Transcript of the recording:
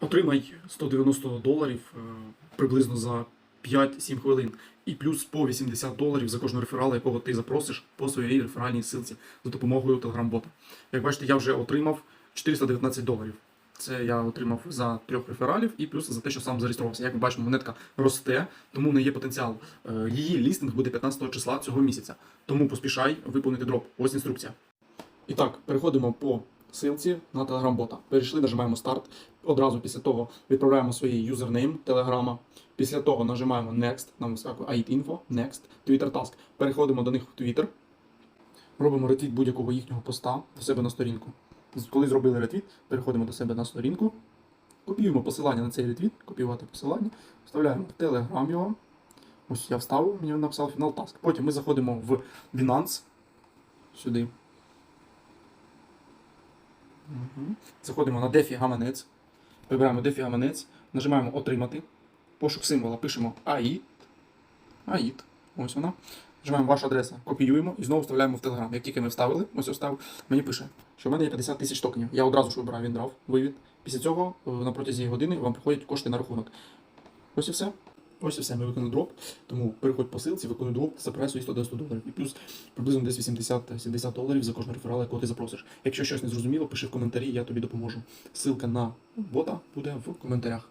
Отримай 190 доларів е, приблизно за 5-7 хвилин. І плюс по 80 доларів за кожного реферала, якого ти запросиш по своїй реферальній ссылці за допомогою Telegram-бота. Як бачите, я вже отримав 419 доларів. Це я отримав за трьох рефералів і плюс за те, що сам зареєструвався. Як ми бачимо, монетка росте, тому не є потенціал. Е, Її лістинг буде 15 числа цього місяця. Тому поспішай виповнити дроп. Ось інструкція. І так, переходимо по ссылці на Telegram-бота. Перейшли, нажимаємо старт. Одразу після того відправляємо свій юзернейм Телеграма. Після того нажимаємо Next, нам вискакує AIT Info, Next, Twitter Task. Переходимо до них в Twitter. Робимо ретвіт будь-якого їхнього поста в себе на сторінку. Коли зробили ретвіт, переходимо до себе на сторінку, копіюємо посилання на цей ретвіт, копіювати посилання, вставляємо в Telegram його. Ось я вставив, мені написав фінал таск. Потім ми заходимо в Binance сюди. Мгм. Заходимо на DeFi гаманець. Вибираємо DeFi гаманець, нажимаємо Отримати. Пошук символа пишемо AIT. AIT. Ось вона. Нажимаємо ваша адреса, копіюємо і знову вставляємо в Telegram. Як тільки ми вставили, ось я мені пише, що в мене є 50 тисяч токенів. Я одразу ж вибираю Віндрав, вивід. Після цього е, на протязі години вам приходять кошти на рахунок. Ось і все. Ось і все, ми виконали дроп. Тому переходь по силці, виконуй дроп, свої 190 доларів. І плюс приблизно десь 80-70 доларів за кожного реферала, якого ти запросиш. Якщо щось не зрозуміло, пиши в коментарі, я тобі допоможу. Силка на бота буде в коментарях.